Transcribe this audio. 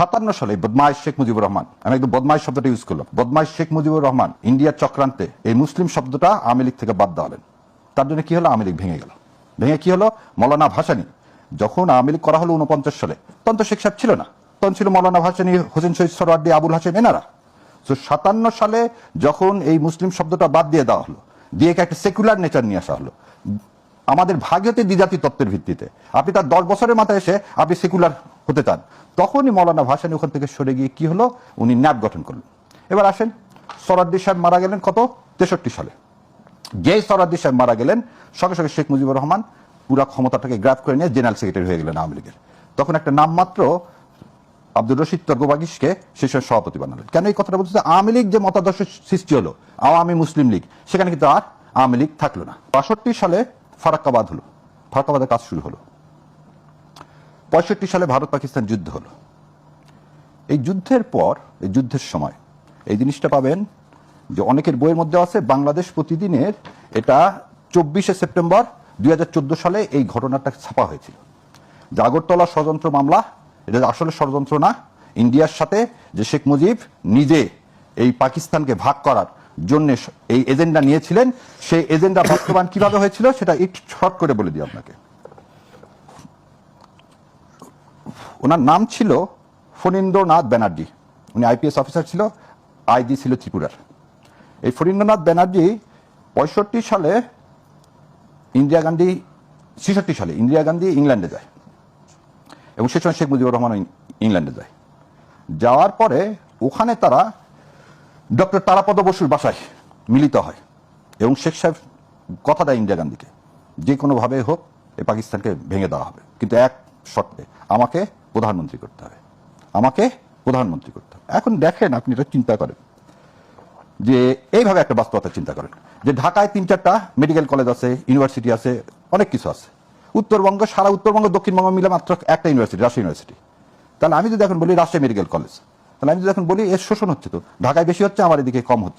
সাতান্ন সালে বদমাইশ শেখ মুজিবুর রহমান, আমি একদম বদমাইশ শব্দটা ইউজ করলাম। বদমাইশ শেখ মুজিবুর রহমান ইন্ডিয়ার চক্রান্তে এই মুসলিম শব্দটা আওয়ামী লীগ থেকে বাদ দেওয়ালেন তার জন্য কি হলো? আওয়ামী লীগ ভেঙে গেল। ভেঙে কি হলো? মৌলানা ভাসানি, যখন আওয়ামী লীগ করা হলো উনপঞ্চাশ সালে তখন তো শেখ সাহেব ছিল না। তখন ছিল মৌলানা ভাসানি, হোসেন শহীদ সরওয়ার্দি, আবুল হাসেম এনারা। তো সাতান্ন সালে যখন এই মুসলিম শব্দটা বাদ দিয়ে দেওয়া হলো, দিয়ে একটা সেকুলার নেচার নিয়ে আসা হলো। আমাদের ভাগ্যতে দ্বিজাতি তত্ত্বের ভিত্তিতে। আপনি তার দশ বছরের মাথায় এসে আপনি সেকুলার হতে চান। তখনই মৌলানা ভাসানি ওখান থেকে সরে গিয়ে কি হলো? উনি ন্যাপ গঠন করলেন। এবার আসেন, সরাদ্দি সাহেব মারা গেলেন কত? তেষট্টি সালে। যেই সরাদ্দি সাহেব মারা গেলেন, সঙ্গে সঙ্গে শেখ মুজিবুর রহমান পুরা ক্ষমতাটাকে গ্রাফ করে নিয়ে জেনারেল সেক্রেটারি হয়ে গেলেন আওয়ামী লীগের। তখন একটা নামমাত্র আব্দুর রশিদ তর্গবাগিসকে শেষ সভাপতি বানালেন। কেন এই কথাটা বলতে আওয়ামী লীগ যে মতাদর্শ সৃষ্টি হলো, আওয়ামী মুসলিম লীগ, সেখানে কিন্তু আর আওয়ামী লীগ থাকল না। বাষট্টি সালে ফারাক্কাবাদ হলো। ফারাক্কাবাদের কাজ শুরু হলো। পঁয়ষট্টি সালে ভারত পাকিস্তান যুদ্ধ হলো। এই যুদ্ধের পর, এই যুদ্ধের সময়, এই জিনিসটা পাবেন যে অনেকের বইয়ের মধ্যে আছে, বাংলাদেশ প্রতিদিনের এটা চব্বিশে সেপ্টেম্বর দুই হাজার চোদ্দ সালে এই ঘটনাটা ছাপা হয়েছিল। যে আগরতলা ষড়যন্ত্র মামলা, এটা আসলে ষড়যন্ত্র না, ইন্ডিয়ার সাথে যে শেখ মুজিব নিজে এই পাকিস্তানকে ভাগ করার জন্য এই এজেন্ডা নিয়েছিলেন, সেই এজেন্ডা বাস্তবায়ন কীভাবে হয়েছিল সেটা একটু শর্ট করে বলে দিই আপনাকে। ওনার নাম ছিল ফণীন্দ্রনাথ ব্যানার্জি। উনি আইপিএস অফিসার ছিল আইজি ছিল ত্রিপুরার। এই ফণীন্দ্রনাথ ব্যানার্জি পঁয়ষট্টি সালে ইন্দিরা গান্ধী, ছেষট্টি সালে ইন্দিরা গান্ধী ইংল্যান্ডে যায় এবং সে সময় শেখ মুজিবুর রহমান ইংল্যান্ডে যায়। যাওয়ার পরে ওখানে তারা ডক্টর তারাপদ বসুর বাসায় মিলিত হয় এবং শেখ সাহেব কথা দেয় ইন্দিরা গান্ধীকে, যে কোনোভাবে হোক এই পাকিস্তানকে ভেঙে দেওয়া হবে। কিন্তু এক শর্তে, আমাকে প্রধানমন্ত্রী করতে হবে। আমাকে প্রধানমন্ত্রী করতে হবে। এখন দেখেন আপনি এটা চিন্তা করেন যে এইভাবে একটা বাস্তবতা চিন্তা করেন যে ঢাকায় তিন চারটা মেডিকেল কলেজ আছে ইউনিভার্সিটি আছে, অনেক কিছু আছে। উত্তরবঙ্গ, সারা উত্তরবঙ্গ, দক্ষিণবঙ্গ মিলে মাত্র একটা ইউনিভার্সিটি রাজশাহী ইউনিভার্সিটি তাহলে আমি যদি এখন বলি রাজশাহী মেডিকেল কলেজ তাহলে আমি যদি এখন বলি এর শোষণ হচ্ছে তো, ঢাকায় বেশি হচ্ছে, আমার এদিকে কম হচ্ছে।